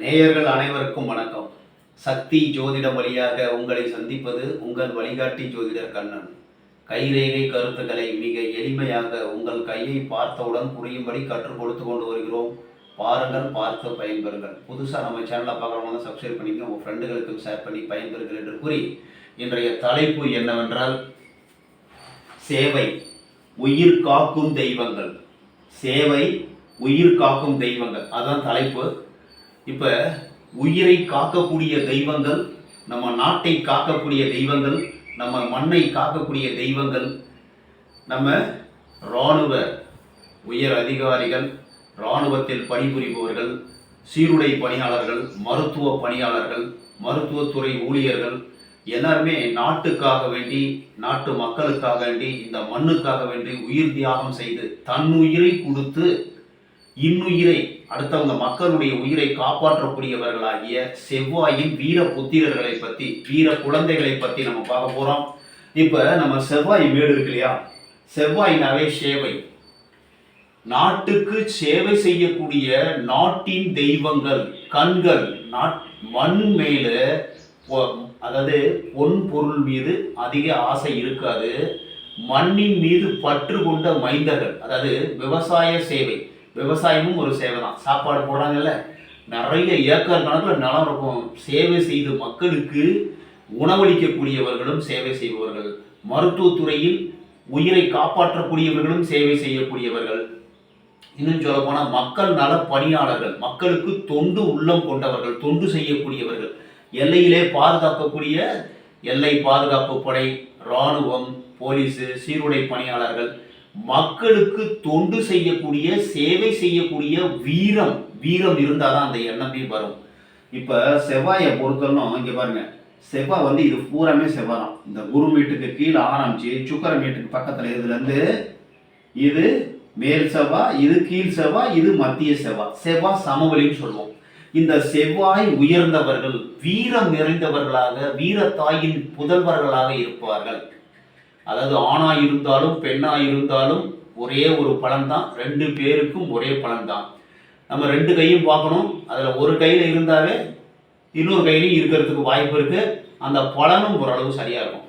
நேயர்கள் அனைவருக்கும் வணக்கம். சக்தி ஜோதிடம் வழியாக உங்களை சந்திப்பது உங்கள் வழிகாட்டி ஜோதிடர் கண்ணன். கைரேகை கருத்துக்களை மிக எளிமையாக உங்கள் கையை பார்த்தவுடன் புரியும்படி கற்றுக் கொடுத்து கொண்டு வருகிறோம். பாருங்கள் பார்த்து பயன்பெறுங்கள். புதுசாக நம்ம சேனலை பார்க்குறவங்க சப்ஸ்கிரைப் பண்ணிங்க உங்கள் ஃப்ரெண்டுகளுக்கும் ஷேர் பண்ணி பயன்பெறுங்கள் என்று கூறி இன்றைய தலைப்பு என்னவென்றால் சேவை உயிர் காக்கும் தெய்வங்கள். சேவை உயிர் காக்கும் தெய்வங்கள். அதான் தலைப்பு. இப்போ உயிரை காக்கக்கூடிய தெய்வங்கள் நம்ம நாட்டை காக்கக்கூடிய தெய்வங்கள் நம்ம மண்ணை காக்கக்கூடிய தெய்வங்கள் நம்ம இராணுவ உயர் அதிகாரிகள் இராணுவத்தில் பணிபுரிபவர்கள் சீருடை பணியாளர்கள் மருத்துவ பணியாளர்கள் மருத்துவத்துறை ஊழியர்கள் எல்லாருமே நாட்டுக்காக வேண்டி நாட்டு மக்களுக்காக வேண்டி இந்த மண்ணுக்காக வேண்டி உயிர் தியாகம் செய்து தன் உயிரை கொடுத்து இன்னுயிரை அடுத்தவங்க மக்களுடைய உயிரை காப்பாற்றக்கூடியவர்களாகிய செவ்வாயின் வீர புத்திரர்களை பத்தி வீர குழந்தைகளை பத்தி நம்ம பார்க்க போறோம். இப்ப நம்ம செவ்வாய் வீடு இருக்கு இல்லையா? செவ்வாய்னாவே சேவை. நாட்டுக்கு சேவை செய்யக்கூடிய நாட்டின் தெய்வங்கள் கண்கள் மண் மேல அதாவது பொன் பொருள் மீது அதிக ஆசை இருக்காது. மண்ணின் மீது பற்று கொண்ட மைந்தர்கள் அதாவது விவசாய சேவை விவசாயமும் ஒரு சேவை தான் சாப்பாடு போடுறாங்கல்ல நிறைய ஏக்கர் கணக்கில் நிலம் இருக்கும். சேவை செய்து மக்களுக்கு உணவளிக்கக்கூடியவர்களும் சேவை செய்பவர்கள். மருத்துவத்துறையில் உயிரை காப்பாற்றக்கூடியவர்களும் சேவை செய்யக்கூடியவர்கள். இன்னும் சொல்ல போனால் மக்கள் நல பணியாளர்கள் மக்களுக்கு தொண்டு உள்ளம் கொண்டவர்கள் தொண்டு செய்யக்கூடியவர்கள். எல்லையிலே பாதுகாக்கக்கூடிய எல்லை பாதுகாப்பு படை இராணுவம் போலீஸு சீருடை பணியாளர்கள் மக்களுக்கு தொண்டு செய்யக்கூடிய சேவை செய்யக்கூடிய வீரம் வீரம் இருந்தால் தான் அந்த எண்ணமே வரும். இப்போ செவ்வாயை பொறுத்தவரைக்கும் இங்கே பாருங்க. செவ்வாய் வந்து இது பூராமே செவ்வாய் தான். இந்த குரு மீட்டுக்கு கீழே ஆரம்பிச்சு சுக்கர மீட்டுக்கு பக்கத்தில் இதுலேருந்து இது மேல் செவ்வாய் இது கீழ் செவ்வாய் இது மத்திய செவ்வாய் செவ்வாய் சமவெளின்னு சொல்லுவோம். இந்த செவ்வாய் உயர்ந்தவர்கள் வீரம் நிறைந்தவர்களாக வீரத்தாயின் புதல்வர்களாக இருப்பார்கள். அதாவது ஆணாக இருந்தாலும் பெண்ணாக இருந்தாலும் ஒரே ஒரு பலன் தான் ரெண்டு பேருக்கும் ஒரே பலன் தான் நம்ம ரெண்டு கையும் பார்க்கணும். அதில் ஒரு கையில் இருந்தாவே இன்னொரு கையிலையும் இருக்கிறதுக்கு வாய்ப்பு இருக்குது அந்த பலனும் ஓரளவு சரியாக இருக்கும்.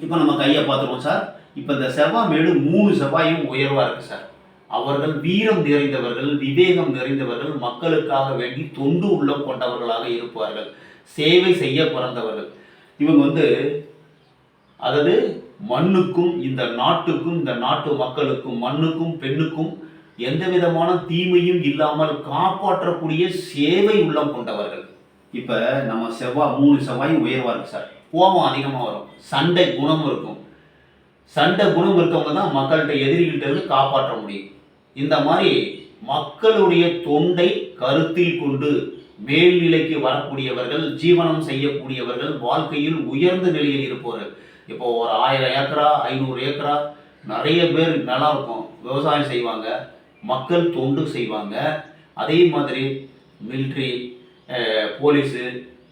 இப்போ நம்ம கையை பார்த்துருவோம் சார். இப்போ இந்த செவ்வாய் மேடு மூணு செவ்வாயும் உயர்வாக இருக்குது சார். அவர்கள் வீரம் நிறைந்தவர்கள் விவேகம் நிறைந்தவர்கள் மக்களுக்காக வேண்டி தொண்டு உள்ளம் கொண்டவர்களாக இருப்பார்கள். சேவை செய்ய பிறந்தவர்கள். இவங்க வந்து அதாவது மண்ணுக்கும் இந்த நாட்டுக்கும் இந்த நாட்டு மக்களுக்கும் மண்ணுக்கும் பெண்ணுக்கும் எந்த விதமான தீமையும் இல்லாமல் காப்பாற்றக்கூடிய சேவை உள்ளம் கொண்டவர்கள். இப்ப நம்ம செவ்வாய் மூணு செவ்வாயும் உயர்வா இருக்கு சார். கோபம் அதிகமா வரும். சண்டை குணம் இருக்கும். சண்டை குணம் இருக்கவங்க தான் மக்கள்கிட்ட எதிரிகிட்ட இருந்து காப்பாற்ற முடியும். இந்த மாதிரி மக்களுடைய தொண்டை கருத்தில் கொண்டு மேல்நிலைக்கு வரக்கூடியவர்கள் ஜீவனம் செய்யக்கூடியவர்கள் வாழ்க்கையில் உயர்ந்த நிலையில் இருப்பவர்கள். இப்போ ஒரு ஆயிரம் ஏக்கரா ஐநூறு ஏக்கரா நிறைய பேர் நிலம் இருக்கும். விவசாயம் செய்வாங்க. மக்கள் தொண்டு செய்வாங்க. அதே மாதிரி மிலிட்ரி போலீஸு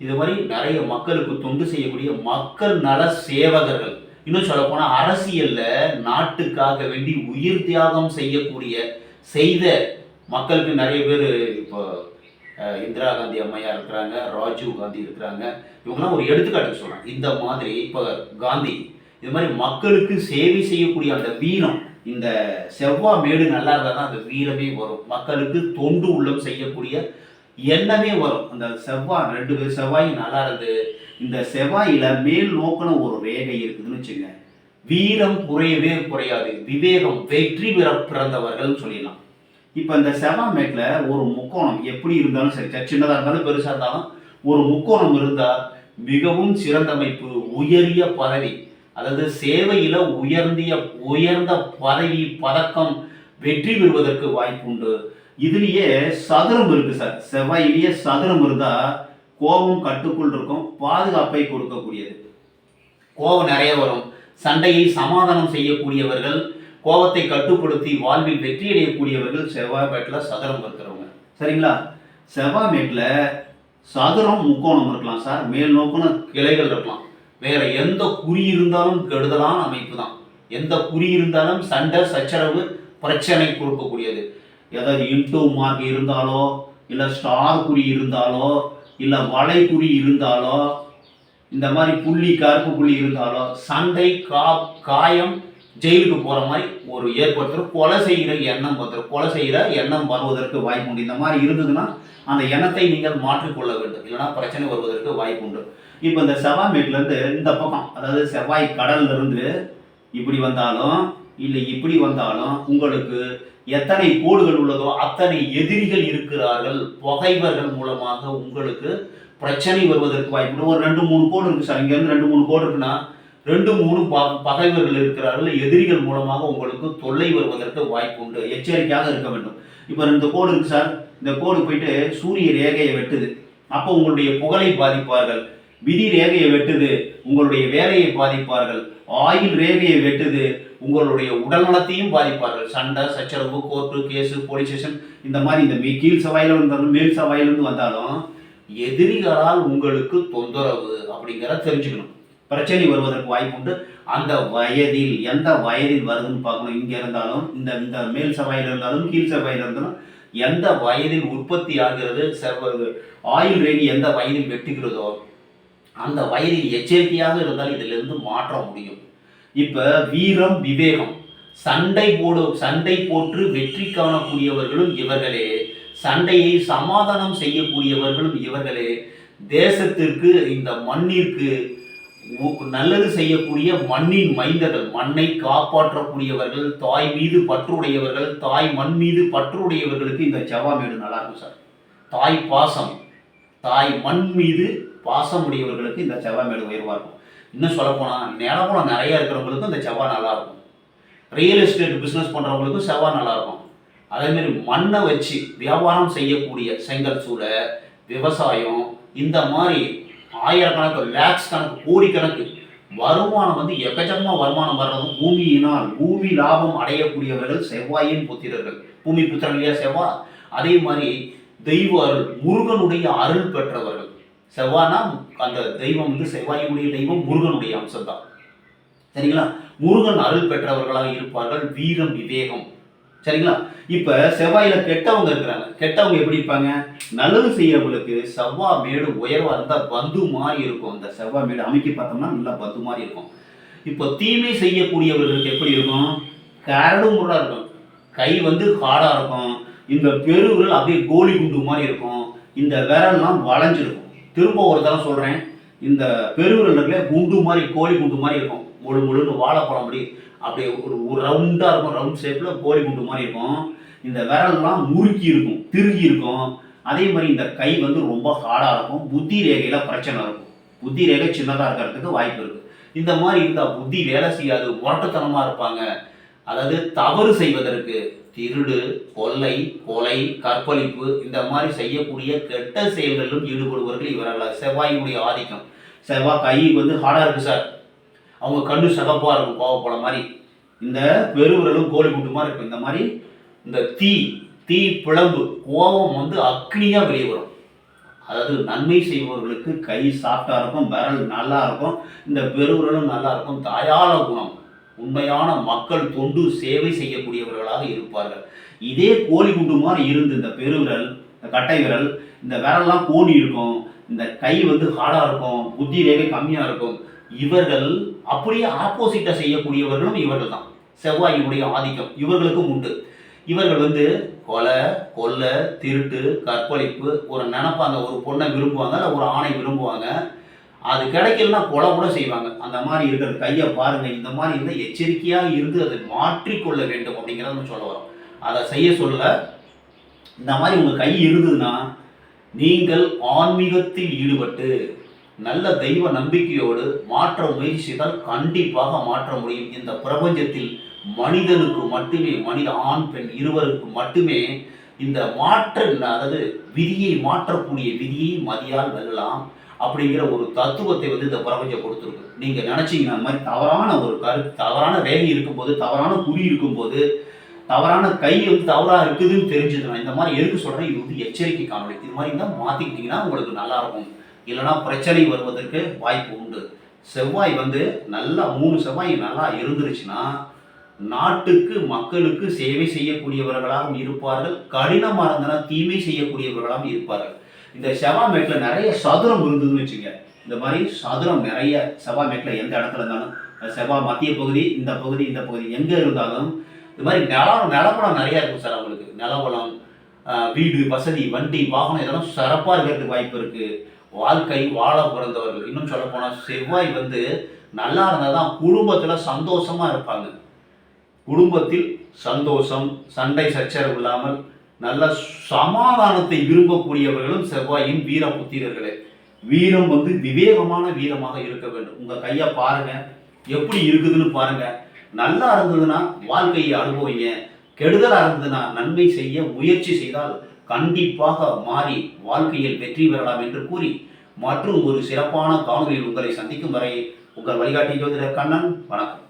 இது மாதிரி நிறைய மக்களுக்கு தொண்டு செய்யக்கூடிய மக்கள் நல சேவகர்கள். இன்னும் சொல்ல போனால் அரசியலில் நாட்டுக்காக வேண்டி உயிர் தியாகம் செய்யக்கூடிய செய்த மக்களுக்கு நிறைய பேர் இப்போ இந்திரா காந்தி அம்மையா இருக்கிறாங்க ராஜீவ் காந்தி இருக்கிறாங்க. இவங்கெல்லாம் ஒரு எடுத்துக்காட்டுக்கு சொல்கிறேன் இந்த மாதிரி இப்போ காந்தி இது மாதிரி மக்களுக்கு சேவை செய்யக்கூடிய அந்த வீரம் இந்த செவ்வாய் மேடு நல்லா இருந்தால் தான் அந்த வீரமே வரும். மக்களுக்கு தொண்டு உள்ளம் செய்யக்கூடிய எண்ணமே வரும். அந்த செவ்வாய் ரெண்டு பேர் செவ்வாய் நல்லா இருந்து இந்த செவ்வாயில மேல் நோக்கின ஒரு ரேகை இருக்குதுன்னு வச்சுங்க வீரம் குறையவே குறையாது. விவேகம் வெற்றி பெற பிறந்தவர்கள் சொல்லிடலாம். இப்போ இந்த செவாமேட்டில் ஒரு முக்கோணம் எப்படி இருந்தாலும் சரி சின்னதாக இருந்தாலும் பெருசாக இருந்தாலும் ஒரு முக்கோணம் இருந்தால் மிகவும் சிறந்தமைப்பு உயரிய பதவி. அதாவது சேவையில் உயர்ந்திய உயர்ந்த பதவி பதக்கம் வெற்றி பெறுவதற்கு வாய்ப்புண்டு இதுலேயே சதுரம் இருக்கு சார். செவ்வாயிலேயே சதுரம் இருந்தால் கோபம் கட்டுக்குள் இருக்கும் பாதுகாப்பை கொடுக்கக்கூடியது. கோபம் நிறைய வரும். சண்டையை சமாதானம் செய்யக்கூடியவர்கள் கோபத்தை கட்டுப்படுத்தி வாழ்வில் வெற்றி அடையக்கூடியவர்கள் செவ்வாய் மேட்டில் சதுரம் இருக்கிறவங்க சரிங்களா? செவ்வாய் மேட்டில் சதுரம் முக்கோணம் இருக்கலாம் சார். மேல் நோக்குன கிளைகள் இருக்கலாம். வேற எந்த குறி இருந்தாலும் கெடுதலான அமைப்பு தான் எந்த குறி இருந்தாலும் சண்டை சச்சரவு பிரச்சனை கொடுக்கக்கூடியது. ஏதாவது இன்டூ மார்க் இருந்தாலோ இல்லை ஸ்டார் குறி இருந்தாலோ இல்லை வளை குறி இருந்தாலோ இந்த மாதிரி புள்ளி கருப்பு புள்ளி இருந்தாலோ சண்டை கா காயம் ஜெயிலுக்கு போகிற மாதிரி ஒரு ஏற்படுத்துகிற கொலை செய்கிற எண்ணம் வந்துடும் கொலை செய்கிற எண்ணம் வருவதற்கு வாய்ப்பு உண்டு. இந்த மாதிரி இருந்ததுன்னா அந்த எண்ணத்தை நீங்கள் மாற்றிக்கொள்ள வேண்டும். இல்லைன்னா பிரச்சனை வருவதற்கு வாய்ப்பு உண்டு. இப்போ இந்த செவ்வாய் மேட்லேருந்து இந்த பக்கம் அதாவது செவ்வாய் கடல்லிருந்து இப்படி வந்தாலும் இல்லை இப்படி வந்தாலும் உங்களுக்கு எத்தனை கோடுகள் உள்ளதோ அத்தனை எதிரிகள் இருக்கிறார்கள் பகைவர்கள் மூலமாக உங்களுக்கு பிரச்சனை வருவதற்கு வாய்ப்பு ஒரு ரெண்டு மூணு கோடு இருக்கு சார். இங்கேருந்து ரெண்டு மூணு கோடு இருக்குன்னா ரெண்டு மூணு பகைவர்கள் இருக்கிறார்கள். எதிரிகள் மூலமாக உங்களுக்கு தொல்லை வருவதற்கு வாய்ப்பு உண்டு எச்சரிக்கையாக இருக்க வேண்டும். இப்போ இந்த கோடு இருக்கு சார். இந்த கோடு போயிட்டு சூரிய ரேகையை வெட்டுது. அப்போ உங்களுடைய புகழை பாதிப்பார்கள். விதி ரேகையை வெட்டுது. உங்களுடைய வேலையை பாதிப்பார்கள். ஆயுள் ரேகையை வெட்டுது. உங்களுடைய உடல்நலத்தையும் பாதிப்பார்கள். சண்டை சச்சரவு கோர்ட்டு கேஸு போலீஸ் ஸ்டேஷன் இந்த மாதிரி இந்த மே- கீழ் சவாயில இருந்தாலும் மேல் சவாயிலிருந்து வந்தாலும் எதிரிகளால் உங்களுக்கு தொந்தரவு அப்படிங்கிறத தெரிஞ்சுக்கணும். பிரச்சனை வருவதற்கு வாய்ப்பு உண்டு அந்த வயதில் எந்த வயதில் வருதுன்னு பார்க்கணும். இங்கே இருந்தாலும் இந்த இந்த மேல் சபையில் இருந்தாலும் கீழ் சபையில் இருந்தாலும் எந்த வயதில் உற்பத்தி ஆகிறது செவ்வ- ஆயுள் ரேகி எந்த வயதில் வெட்டுகிறதோ அந்த வயதில் எச்சரிக்கையாக இருந்தால் இதிலிருந்து மாற்ற முடியும். இப்போ வீரம் விவேகம். சண்டை போடு சண்டை போற்று வெற்றி காணக்கூடியவர்களும் இவர்களே. சண்டையை சமாதானம் செய்யக்கூடியவர்களும் இவர்களே. தேசத்திற்கு இந்த மண்ணிற்கு நல்லது செய்யக்கூடிய மண்ணின் மைந்தர்கள் மண்ணை காப்பாற்றக்கூடியவர்கள் தாய் மீது பற்றுடையவர்கள் தாய் மண் மீது பற்றுடையவர்களுக்கு இந்த செவ்வாமேடு நல்லா இருக்கும் சார். தாய் பாசம் தாய் மண் மீது பாசம் உடையவர்களுக்கு இந்த செவ்வாமேடு உயர்வாக இருக்கும். இன்னும் சொல்லப்போனால் போனா நிறையா நிறைய இருக்கிறவங்களுக்கும் இந்த செவ்வாய் நல்லாயிருக்கும் ரியல் எஸ்டேட் பிஸ்னஸ் பண்ணுறவங்களுக்கும் செவ்வாய் நல்லாயிருக்கும் அதேமாரி மண்ணை வச்சு வியாபாரம் செய்யக்கூடிய செங்கல் சூளை விவசாயம் இந்த மாதிரி ஆயிரக்கணக்கு லேக்ஸ் கணக்கு கோடிக்கணக்கு வருமானம் வந்து எக்கச்சக்கமா வருமானம் வர்றதும் பூமியினால் பூமி லாபம் அடையக்கூடியவர்கள் செவ்வாயின் புத்திரர்கள். பூமி புத்திரன் இல்லையா அதே மாதிரி தெய்வ அருள் முருகனுடைய அருள் பெற்றவர்கள். செவ்வானா அந்த தெய்வம் வந்து செவ்வாயினுடைய தெய்வம் முருகனுடைய அம்சம்தான். சரிங்களா? முருகன் அருள் பெற்றவர்களாக இருப்பார்கள் வீரம் விவேகம். சரிங்களா? இப்போ செவ்வாயில கெட்டவங்க இருக்கிறாங்க. கெட்டவங்க எப்படி இருப்பாங்க? நல்லது செய்யறவங்களுக்கு செவ்வாய் மேடு உயர்வாக இருந்தால் பந்து மாதிரி இருக்கும். அந்த செவ்வாய் மேடு அமைக்கி பார்த்தோம்னா நல்லா பந்து மாதிரி இருக்கும். இப்போ தீமை செய்யக்கூடியவர்களுக்கு எப்படி இருக்கும்? கரடு முரடாக இருக்கும். கை வந்து ஹார்டாக இருக்கும். இந்த பெருவிரல் அப்படியே கோலி குண்டு மாதிரி இருக்கும். இந்த விரல்லாம் வளைஞ்சிருக்கும். திரும்ப ஒரு தடவை சொல்கிறேன் இந்த பெருவிரல் இருக்கிற குண்டு மாதிரி கோழி குண்டு மாதிரி இருக்கும். முழு முழுன்னு வாழைப்பழம் அப்படி அப்படியே ஒரு ஒரு ரவுண்டாக இருக்கும். ரவுண்ட் ஷேப்பில் கோழி குண்டு மாதிரி இருக்கும். இந்த விரல்லாம் முறுக்கி இருக்கும் திருகி இருக்கும். அதே மாதிரி இந்த கை வந்து ரொம்ப ஹார்டாக இருக்கும். புத்தி ரேகையில் பிரச்சனை இருக்கும். புத்தி ரேகை சின்னதாக இருக்கிறதுக்கு வாய்ப்பு இருக்குது இந்த மாதிரி இருந்தால் புத்தி வேலை செய்யாது முரட்டுத்தனமாக இருப்பாங்க. அதாவது தவறு செய்வதற்கு திருடு கொள்ளை கொலை கற்பழிப்பு இந்த மாதிரி செய்யக்கூடிய கெட்ட செயல்களிலும் ஈடுபடுபவர்கள் இவர்கள். செவ்வாயினுடைய ஆதிக்கம். செவ்வாய் கை வந்து ஹார்டாக இருக்குது சார் அவங்க கண்ணு சகப்பாக இருக்கும் கோவப்பட மாதிரி. இந்த பெருவிரலும் கோழி குண்டு மாதிரி இருக்கும். இந்த மாதிரி இந்த தீ தீ பிளம்பு கோபம் வந்து அக்னியாக வெளியே வரும். அதாவது நன்மை செய்பவர்களுக்கு கை சாஃப்டாக இருக்கும் விரல் நல்லா இருக்கும். இந்த பெருவிரலும் நல்லா இருக்கும். தாயாள குணம். உண்மையான மக்கள் தொண்டு சேவை செய்யக்கூடியவர்களாக இருப்பார்கள். இதே கோழி குண்டு மாதிரி இருந்து இந்த பெருவிரல் இந்த கட்டை விரல் இந்த விரல்லாம் கோணி இருக்கும். இந்த கை வந்து ஹார்டாக இருக்கும். புத்தி ரேகை கம்மியாக இருக்கும். இவர்கள் அப்படியே ஆப்போசிட்டை செய்யக்கூடியவர்களும் இவர்கள் தான் செவ்வாயினுடைய ஆதிக்கம் இவர்களுக்கும் உண்டு. இவர்கள் வந்து கொலை கொள்ளை திருட்டு கற்பழிப்பு ஒரு நினப்பாங்க. ஒரு பொண்ணை விரும்புவாங்க இல்லை ஒரு ஆணை விரும்புவாங்க. அது கிடைக்கலன்னா கொலை கூட செய்வாங்க. அந்த மாதிரி இருக்கிற கையை பாருங்கள் இந்த மாதிரி இருந்தால் எச்சரிக்கையாக இருந்து அதை மாற்றிக்கொள்ள வேண்டும் அப்படிங்கிறத நம்ம சொல்ல வரோம். அதை செய்ய சொல்ல இந்த மாதிரி உங்கள் கை இருந்ததுன்னா நீங்கள் ஆன்மீகத்தில் ஈடுபட்டு நல்ல தெய்வ நம்பிக்கையோடு மாற்ற முயற்சி செய்தால் கண்டிப்பாக மாற்ற முடியும். இந்த பிரபஞ்சத்தில் மனிதனுக்கு மட்டுமே மனித ஆண் பெண் இருவருக்கு மட்டுமே இந்த மாற்ற அதாவது விதியை மாற்றக்கூடிய விதியை மதியால் வெல்லலாம் அப்படிங்கிற ஒரு தத்துவத்தை வந்து இந்த பிரபஞ்சம் கொடுத்துருக்கு. நீங்க நினைச்சீங்கன்னா மாதிரி தவறான ஒரு கருத்து தவறான ரேகை இருக்கும்போது தவறான குறி இருக்கும்போது தவறான கை வந்து தவறாக இருக்குதுன்னு தெரிஞ்சதுன்னா இந்த மாதிரி எதுக்கு சொல்கிறேன் இது வந்து எச்சரிக்கை காணொலி இது மாதிரி இருந்தால் மாற்றிக்கிட்டிங்கன்னா உங்களுக்கு நல்லா இல்லைனா இல்லைன்னா பிரச்சனை வருவதற்கு வாய்ப்பு உண்டு. செவ்வாய் வந்து நல்லா மூணு செவ்வாய் நல்லா இருந்துருச்சுன்னா நாட்டுக்கு மக்களுக்கு சேவை செய்யக்கூடியவர்களாகவும் இருப்பார்கள். கடினமாக இருந்தனா தீமை செய்யக்கூடியவர்களாகவும் இருப்பார்கள். இந்த செவ்வாய் மேட்டில் நிறைய சதுரம் இருந்ததுன்னு வச்சுங்க. இந்த மாதிரி சதுரம் நிறைய செவ்வாய் மேட்டில் எந்த இடத்துல இருந்தாலும் செவ்வாய் மத்திய பகுதி இந்த பகுதி இந்த பகுதி எங்கே இருந்தாலும் இது மாதிரி நிலம் நிலவளம் நிறையா இருக்கும் சார் அவங்களுக்கு. நிலவளம் வீடு வசதி வண்டி வாகனம் இதெல்லாம் சிறப்பாக இருக்கிறதுக்கு வாய்ப்பு இருக்குது வாழ்க்கை வாழ பிறந்தவர்கள். இன்னும் சொல்ல போனால் செவ்வாய் வந்து நல்லா இருந்தால் தான் குடும்பத்தில் சந்தோஷமாக இருப்பாங்க. குடும்பத்தில் சந்தோஷம் சண்டை சச்சரவு இல்லாமல் நல்ல சமாதானத்தை விரும்பக்கூடியவர்களும் செவ்வாயின் வீர புத்திரர்களே. வீரம் வந்து விவேகமான வீரமாக இருக்க வேண்டும். உங்கள் கையை பாருங்க. எப்படி இருக்குதுன்னு பாருங்க. நல்லா இருந்ததுன்னா வாழ்க்கையை அனுபவிங்க. கெடுதலாக இருந்ததுன்னா நன்மை செய்ய முயற்சி செய்தால் கண்டிப்பாக மாறி வாழ்க்கையில் வெற்றி பெறலாம் என்று கூறி மற்றும் ஒரு சிறப்பான காணொலியில் உங்களை சந்திக்கும் வரை உங்கள் வழிகாட்டி ஜோதிடர் கண்ணன் வணக்கம்.